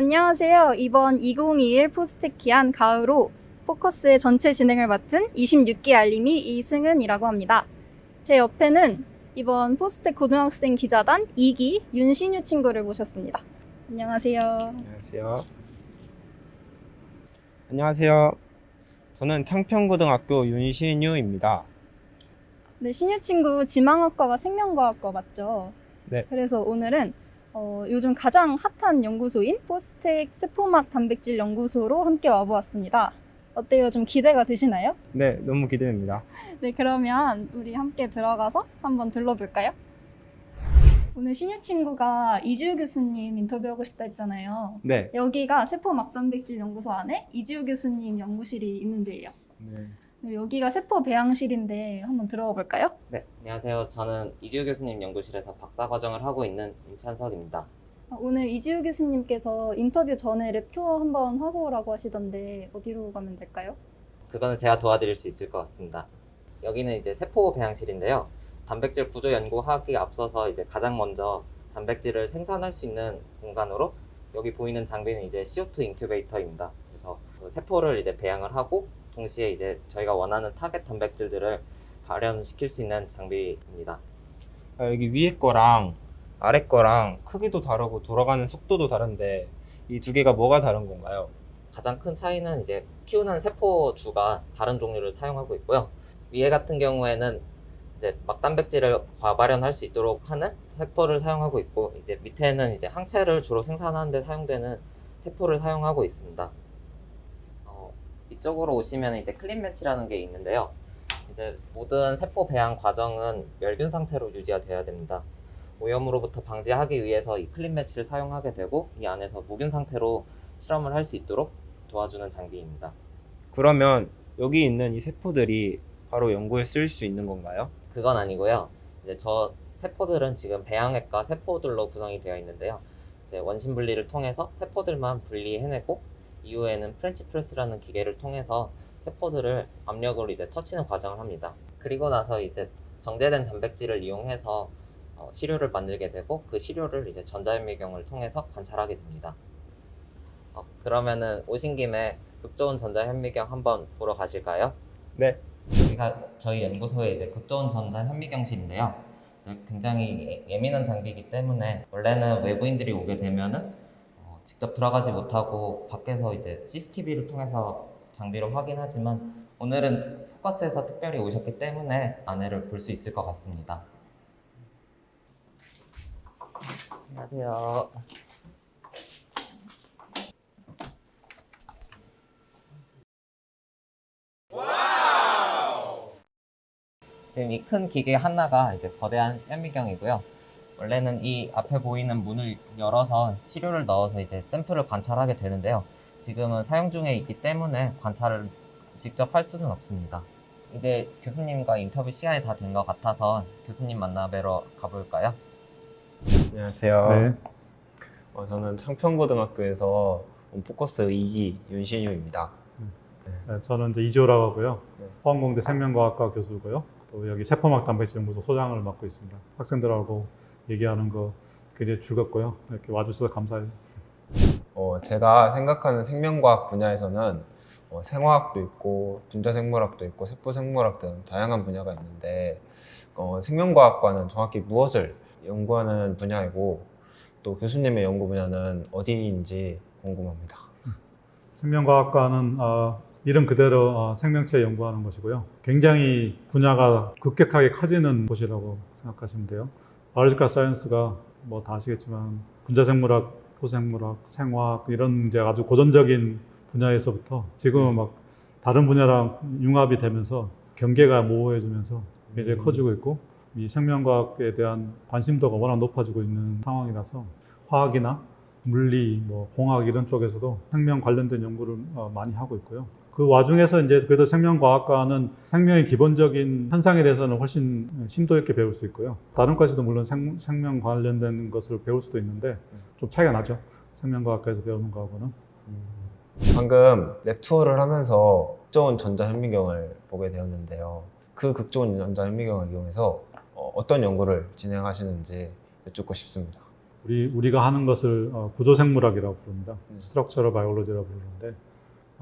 네, 안녕하세요. 이번 2021 포스트키안 가을호 포커스의 전체 진행을 맡은 26기 알림이 이승은이라고 합니다. 제 옆에는 이번 포스트 고등학생 기자단 2기 윤신유 친구를 모셨습니다. 안녕하세요. 안녕하세요. 안녕하세요. 저는 창평고등학교 윤신유입니다. 네, 신유 친구 지망학과가 생명과학과 맞죠? 네. 그래서 오늘은 어, 요즘 가장 핫한 연구소인 포스텍 세포막 단백질 연구소로 함께 와보았습니다. 어때요? 좀 기대가 되시나요? 네, 너무 기대됩니다. 네, 그러면 우리 함께 들어가서 한번 들러볼까요? 오늘 신유 친구가 이지우 교수님 인터뷰하고 싶다 했잖아요. 네. 여기가 세포 막 단백질 연구소 안에 이지우 교수님 연구실이 있는데요. 네. 네, 여기가 세포 배양실인데 한번 들어가 볼까요? 네, 안녕하세요. 저는 이지우 교수님 연구실에서 박사 과정을 하고 있는 임찬석입니다. 아, 오늘 이지우 교수님께서 인터뷰 전에 랩 투어 한번 하고 오라고 하시던데 어디로 가면 될까요? 그거는 제가 도와드릴 수 있을 것 같습니다. 여기는 이제 세포 배양실인데요. 단백질 구조 연구하기 앞서서 이제 가장 먼저 단백질을 생산할 수 있는 공간으로 여기 보이는 장비는 이제 CO2 인큐베이터입니다. 그래서 그 세포를 이제 배양을 하고 동시에 이제 저희가 원하는 타겟 단백질들을 발현시킬 수 있는 장비입니다. 아, 여기 위에 거랑 아래 거랑 크기도 다르고 돌아가는 속도도 다른데 이 두 개가 뭐가 다른 건가요? 가장 큰 차이는 이제 키우는 세포주가 다른 종류를 사용하고 있고요. 위에 같은 경우에는 이제 막단백질을 과발현할 수 있도록 하는 세포를 사용하고 있고 이제 밑에는 이제 항체를 주로 생산하는 데 사용되는 세포를 사용하고 있습니다. 어, 이쪽으로 오시면 이제 클린 매치라는 게 있는데요. 이제 모든 세포 배양 과정은 멸균 상태로 유지가 되어야 됩니다. 오염으로부터 방지하기 위해서 이 클린 매치를 사용하게 되고 이 안에서 무균 상태로 실험을 할 수 있도록 도와주는 장비입니다. 그러면 여기 있는 이 세포들이 바로 연구에 쓸수 있는 건가요? 그건 아니고요. 이제 저 세포들은 지금 배양액과 세포들로 구성이 되어 있는데요. 이제 원심 분리를 통해서 세포들만 분리해내고 이후에는 프렌치 프레스라는 기계를 통해서 세포들을 압력으로 이제 터치는 과정을 합니다. 그리고 나서 이제 정제된 단백질을 이용해서 어, 시료를 만들게 되고 그 시료를 이제 전자현미경을 통해서 관찰하게 됩니다. 어, 그러면은 오신 김에 극좋은 전자현미경 한번 보러 가실까요? 네. 여기가 저희 연구소의 이제 극좋은 전자 현미경실인데요. 이제 굉장히 예- 예민한 장비이기 때문에 원래는 외부인들이 오게 되면은 어, 직접 들어가지 못하고 밖에서 이제 CCTV를 통해서 장비를 확인하지만 오늘은 포커스에서 특별히 오셨기 때문에 안에를 볼 수 있을 것 같습니다. 안녕하세요. 지금 이 큰 기계 하나가 이제 거대한 현미경이고요. 원래는 이 앞에 보이는 문을 열어서 시료를 넣어서 이제 샘플을 관찰하게 되는데요. 지금은 사용 중에 있기 때문에 관찰을 직접 할 수는 없습니다. 이제 교수님과 인터뷰 시간이 다 된 것 같아서 교수님 만나 뵈러 가볼까요? 안녕하세요. 네. 어, 저는 창평고등학교에서 온 포커스 2기 윤신유입니다. 네, 저는 이제 이지호라고 하고요. 네. 포항공대 생명과학과 교수고요. 또 여기 세포막 단백질 연구소 소장을 맡고 있습니다. 학생들하고 얘기하는 거 굉장히 즐겁고요. 이렇게 와주셔서 감사해요. 어, 제가 생각하는 생명과학 분야에서는 어, 생화학도 있고 분자생물학도 있고 세포생물학 등 다양한 분야가 있는데 어, 생명과학과는 정확히 무엇을 연구하는 분야이고 또 교수님의 연구 분야는 어디인지 궁금합니다. 생명과학과는 어, 이름 그대로 어, 생명체 연구하는 것이고요. 굉장히 분야가 급격하게 커지는 곳이라고 생각하시면 돼요. 바이올로지컬 사이언스가 뭐 다 아시겠지만 분자생물학, 포생물학, 생화학 이런 이제 아주 고전적인 분야에서부터 지금은 막 다른 분야랑 융합이 되면서 경계가 모호해지면서 굉장히 음. 커지고 있고 이 생명과학에 대한 관심도가 워낙 높아지고 있는 상황이라서 화학이나 물리, 뭐 공학 이런 쪽에서도 생명 관련된 연구를 어, 많이 하고 있고요. 그 와중에서 이제 그래도 생명과학과는 생명의 기본적인 현상에 대해서는 훨씬 심도 있게 배울 수 있고요. 다른 과에서도 물론 생, 생명 관련된 것을 배울 수도 있는데 좀 차이가 나죠. 생명과학과에서 배우는 거하고는. 방금 랩 투어를 하면서 극좋은 전자현미경을 보게 되었는데요. 그 극좋은 전자현미경을 이용해서 어, 어떤 연구를 진행하시는지 여쭙고 싶습니다. 우리 우리가 하는 것을 어, 구조생물학이라고 부릅니다. 음. 스트럭처럴 바이올로지라고 부르는데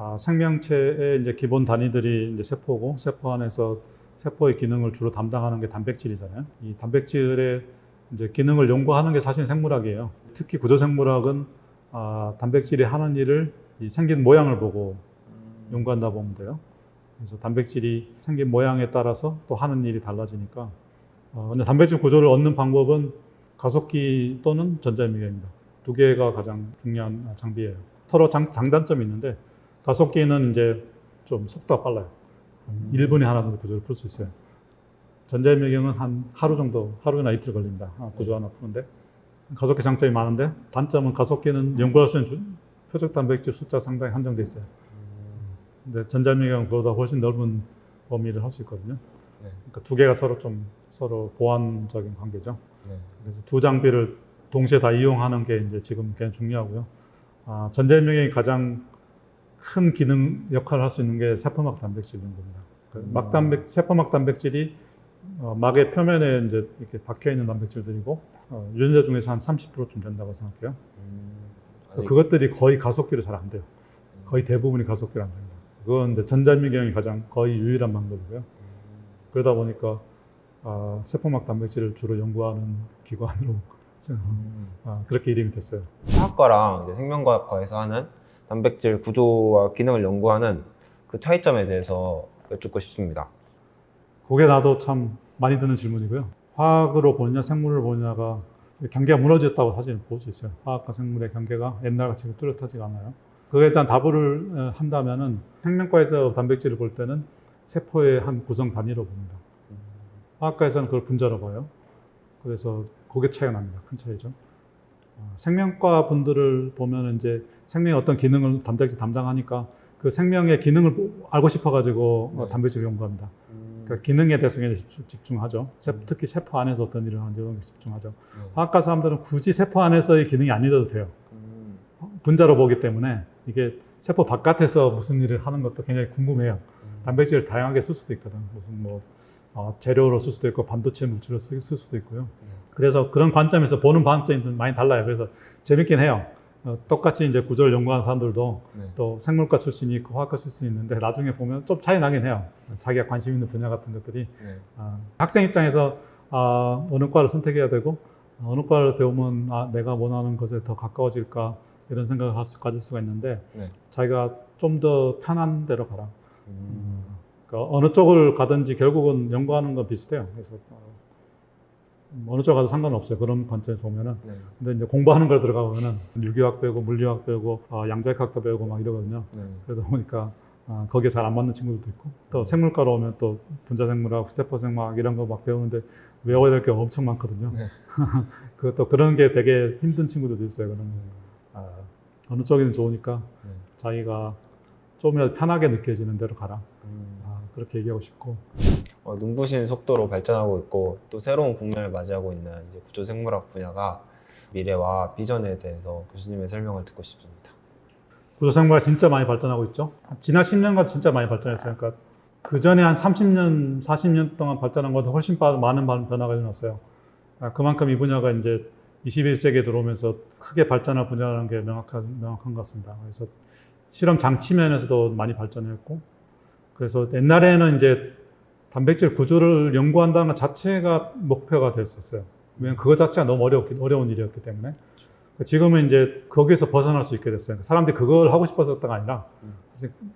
아, 생명체의 이제 기본 단위들이 이제 세포고 세포 안에서 세포의 기능을 주로 담당하는 게 단백질이잖아요. 이 단백질의 이제 기능을 연구하는 게 사실 생물학이에요. 특히 구조생물학은 아, 단백질이 하는 일을 이 생긴 모양을 보고 연구한다 보면 돼요. 그래서 단백질이 생긴 모양에 따라서 또 하는 일이 달라지니까. 어, 단백질 구조를 얻는 방법은 가속기 또는 전자미경입니다. 두 개가 가장 중요한 장비예요. 서로 장, 장단점이 있는데 가속기는 이제 좀 속도가 빨라요. 한 1분에 하나 정도 구조를 풀 수 있어요. 전자미경은 한 하루 정도, 하루나 이틀 걸립니다. 아, 구조 하나 푸는데. 가속기 장점이 많은데 단점은 가속기는 연구할 수 있는 주- 표적 단백질 숫자 상당히 한정돼 있어요. 근데 전자미경은 그보다 훨씬 넓은 범위를 할 수 있거든요. 네. 그러니까 두 개가 서로 좀 서로 보완적인 관계죠. 네. 그래서 두 장비를 동시에 다 이용하는 게 이제 지금 굉장히 중요하고요. 아, 전자미경이 가장 큰 기능 역할을 할 수 있는 게 세포막 단백질 연구입니다. 그 음. 막단백 세포막 단백질이 어, 막의 표면에 이제 이렇게 박혀 있는 단백질들이고 어, 유전자 중에서 한 30%좀 된다고 생각해요. 음, 아직- 그것들이 거의 가속기로 잘 안 돼요. 거의 대부분이 가속기로 안 됩니다. 그건 이제 전자미경이 가장 거의 유일한 방법이고요. 그러다 보니까 아, 세포막 단백질을 주로 연구하는 기관으로 음. 아, 그렇게 이름이 됐어요. 화학과랑 이제 생명과학과에서 하는 단백질 구조와 기능을 연구하는 그 차이점에 대해서 여쭙고 싶습니다. 그게 나도 참 많이 드는 질문이고요. 화학으로 보느냐 생물을 보느냐가 경계가 무너졌다고 사실 볼 수 있어요. 화학과 생물의 경계가 옛날같이 뚜렷하지가 않아요. 그거에 대한 답을 어, 한다면은 생명과에서 단백질을 볼 때는 세포의 한 구성 단위로 봅니다. 화학과에서는 그걸 분자로 봐요. 그래서 그게 차이가 납니다. 큰 차이죠. 어, 생명과 분들을 보면 이제 생명의 어떤 기능을 단백질 담당하니까 그 생명의 기능을 알고 싶어가지고 어, 네. 단백질을 연구합니다. 음. 그러니까 기능에 대해서 굉장히 집중, 집중하죠. 세- 특히 세포 안에서 어떤 일을 하는지 이런 게 집중하죠. 네. 화학과 사람들은 굳이 세포 안에서의 기능이 아니어도 돼요. 음. 분자로 보기 때문에 이게 세포 바깥에서 무슨 일을 하는 것도 굉장히 궁금해요. 단백질을 다양하게 쓸 수도 있거든. 무슨 뭐 어, 재료로 쓸 수도 있고 반도체 물질로 쓸, 쓸 수도 있고요. 그래서 그런 관점에서 보는 관점이 좀 많이 달라요. 그래서 재밌긴 해요. 어, 똑같이 이제 구조를 연구하는 사람들도 네. 또 생물과 출신이 있고 화학과 출신이 있는데 나중에 보면 좀 차이 나긴 해요. 자기가 관심 있는 분야 같은 것들이 네. 아, 학생 입장에서 아, 어느 과를 선택해야 되고 어느 과를 배우면 아, 내가 원하는 것에 더 가까워질까 이런 생각을 할 수, 가질 수가 있는데 네. 자기가 좀 더 편한 대로 가라. 음. 그러니까 어느 쪽을 가든지 결국은 연구하는 건 비슷해요. 그래서 어, 어느 쪽 가도 상관없어요. 그런 관점에서 보면은. 네. 근데 이제 공부하는 걸 들어가보면은 유기학 배우고 물리학 배우고 어, 양자역학도 배우고 막 이러거든요. 네. 그러다 보니까 아, 거기에 잘 안 맞는 친구들도 있고 또 생물과로 오면 또 분자생물학, 세포생물학 이런 거 막 배우는데 외워야 될 게 엄청 많거든요. 네. 그또 그런 게 되게 힘든 친구들도 있어요. 그러면 아, 어느 쪽이든 좋으니까 네. 자기가 좀이라도 편하게 느껴지는 대로 가라. 음. 아, 그렇게 얘기하고 싶고 어, 눈부신 속도로 발전하고 있고 또 새로운 국면을 맞이하고 있는 이제 구조생물학 분야가 미래와 비전에 대해서 교수님의 설명을 듣고 싶습니다. 구조생물학이 진짜 많이 발전하고 있죠. 지난 10년간 진짜 많이 발전했어요. 그러니까 그 전에 한 30년, 40년 동안 발전한 것보다 훨씬 빠- 많은 반- 변화가 일어났어요. 아, 그만큼 이 분야가 이제 21세기에 들어오면서 크게 발전할 분야라는 게 명확한, 명확한 것 같습니다. 그래서 실험 장치 면에서도 많이 발전했고, 그래서 옛날에는 이제 단백질 구조를 연구한다는 것 자체가 목표가 됐었어요. 왜냐면 그거 자체가 너무 어렵기, 어려운 일이었기 때문에. 지금은 이제 거기서 벗어날 수 있게 됐어요. 사람들이 그걸 하고 싶었었다가 아니라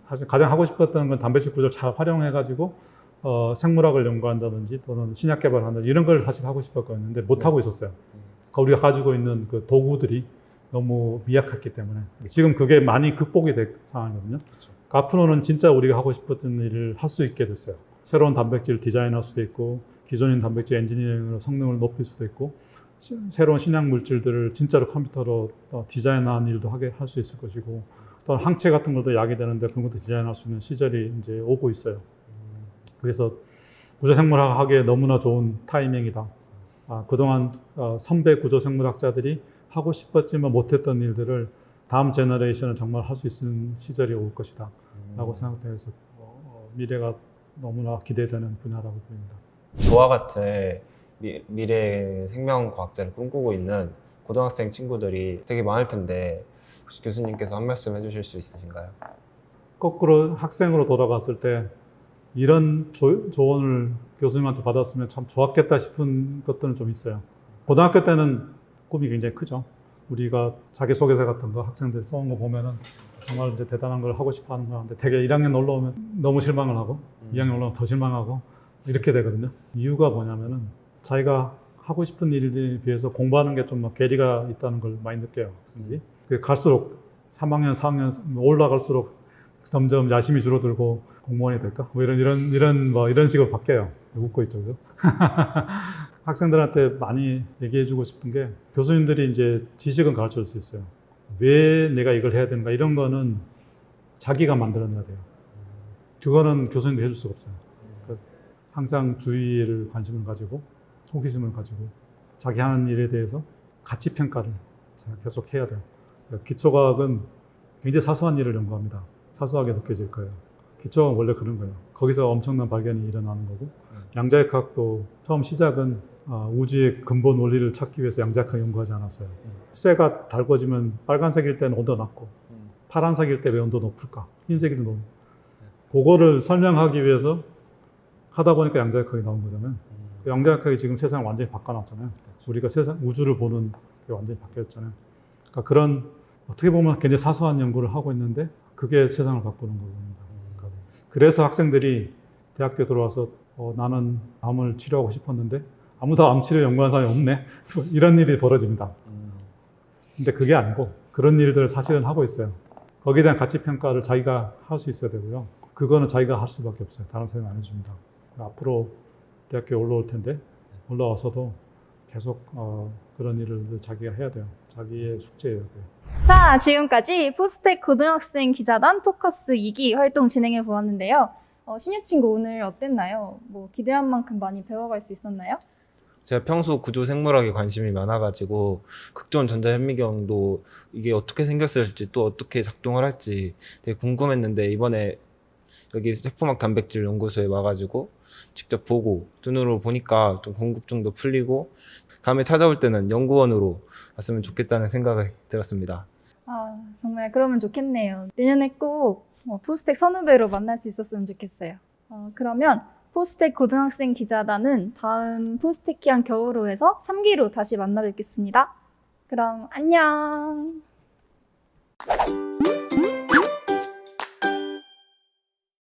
사실, 가장 하고 싶었던 건 단백질 구조를 잘 활용해가지고 어, 생물학을 연구한다든지 또는 신약 개발한다든지 이런 걸 사실 하고 싶었거든요. 근데 못 하고 있었어요. 그러니까 우리가 가지고 있는 그 도구들이 너무 미약했기 때문에 지금 그게 많이 극복이 된 상황이거든요. 그러니까 앞으로는 진짜 우리가 하고 싶었던 일을 할 수 있게 됐어요. 새로운 단백질 디자인할 수도 있고 기존인 단백질 엔지니어링으로 성능을 높일 수도 있고 시- 새로운 신약 물질들을 진짜로 컴퓨터로 어, 디자인하는 일도 하게 할 수 있을 것이고 또 항체 같은 것도 약이 되는데 그런 것도 디자인할 수 있는 시절이 이제 오고 있어요. 그래서 구조생물학 하기에 너무나 좋은 타이밍이다. 아, 그동안 어, 선배 구조생물학자들이 하고 싶었지만 못했던 일들을 다음 제너레이션은 정말 할 수 있는 시절이 올 것이다. 라고 생각돼서 어, 미래가 너무나 기대되는 분야라고 보입니다. 저와 같은 미, 미래 생명과학자를 꿈꾸고 있는 고등학생 친구들이 되게 많을 텐데 혹시 교수님께서 한 말씀 해주실 수 있으신가요? 거꾸로 학생으로 돌아갔을 때 이런 조, 조언을 교수님한테 받았으면 참 좋았겠다 싶은 것들은 좀 있어요. 고등학교 때는 꿈이 굉장히 크죠. 우리가 자기소개서 같은 거 학생들 써온 거 보면은 정말 이제 대단한 걸 하고 싶어 하는 거는데 되게 1학년 올라오면 너무 실망을 하고 2학년 올라오면 더 실망하고 이렇게 되거든요. 이유가 뭐냐면은 자기가 하고 싶은 일에 비해서 공부하는 게 좀 괴리가 있다는 걸 많이 느껴요, 학생들이. 그 갈수록 3학년, 4학년 올라갈수록 점점 야심이 줄어들고 공무원이 될까? 뭐 이런 이런 이런 뭐 이런 식으로 바뀌어요. 웃고 있죠, 그죠? 학생들한테 많이 얘기해주고 싶은 게 교수님들이 이제 지식은 가르쳐 줄 수 있어요. 왜 내가 이걸 해야 되는가 이런 거는 자기가 만들어내야 돼요. 그거는 교수님도 해줄 수가 없어요. 그러니까 항상 주의를 관심을 가지고 호기심을 가지고 자기 하는 일에 대해서 가치 평가를 계속 해야 돼요. 그러니까 기초과학은 굉장히 사소한 일을 연구합니다. 사소하게 느껴질 거예요. 기초과학은 원래 그런 거예요. 거기서 엄청난 발견이 일어나는 거고 양자역학도 처음 시작은 아, 우주의 근본 원리를 찾기 위해서 양자역학 연구하지 않았어요. 쇠가 달궈지면 빨간색일 때는 온도 낮고 파란색일 때 왜 온도 높을까? 흰색이도 높고 그거를 설명하기 위해서 하다 보니까 양자역학이 나온 거잖아요. 그 양자역학이 지금 세상을 완전히 바꿔놨잖아요. 우리가 세상 우주를 보는 게 완전히 바뀌었잖아요. 그러니까 그런 어떻게 보면 굉장히 사소한 연구를 하고 있는데 그게 세상을 바꾸는 겁니다. 그래서 학생들이 대학교 들어와서 어, 나는 암을 치료하고 싶었는데 아무도 암 치료 연구한 사람이 없네 이런 일이 벌어집니다. 근데 그게 아니고 그런 일들을 사실은 하고 있어요. 거기에 대한 가치 평가를 자기가 할 수 있어야 되고요. 그거는 자기가 할 수밖에 없어요. 다른 사람이 안 해줍니다. 앞으로 대학교에 올라올 텐데 올라와서도 계속 어, 그런 일을 자기가 해야 돼요. 자기의 숙제예요. 그게. 자, 지금까지 포스텍 고등학생 기자단 포커스 2기 활동 진행해 보았는데요. 어, 신유 친구 오늘 어땠나요? 뭐 기대한 만큼 많이 배워갈 수 있었나요? 제가 평소 구조 생물학에 관심이 많아가지고 극존 전자현미경도 이게 어떻게 생겼을지 또 어떻게 작동을 할지 되게 궁금했는데 이번에 여기 세포막 단백질 연구소에 와가지고 직접 보고 눈으로 보니까 좀 궁금증도 풀리고 다음에 찾아올 때는 연구원으로 왔으면 좋겠다는 생각이 들었습니다. 아, 정말 그러면 좋겠네요. 내년에 꼭 어, 포스텍 선후배로 만날 수 있었으면 좋겠어요. 어, 그러면 포스텍 고등학생 기자단은 다음 포스텍키한 겨울호에서 3기로 다시 만나 뵙겠습니다. 그럼 안녕!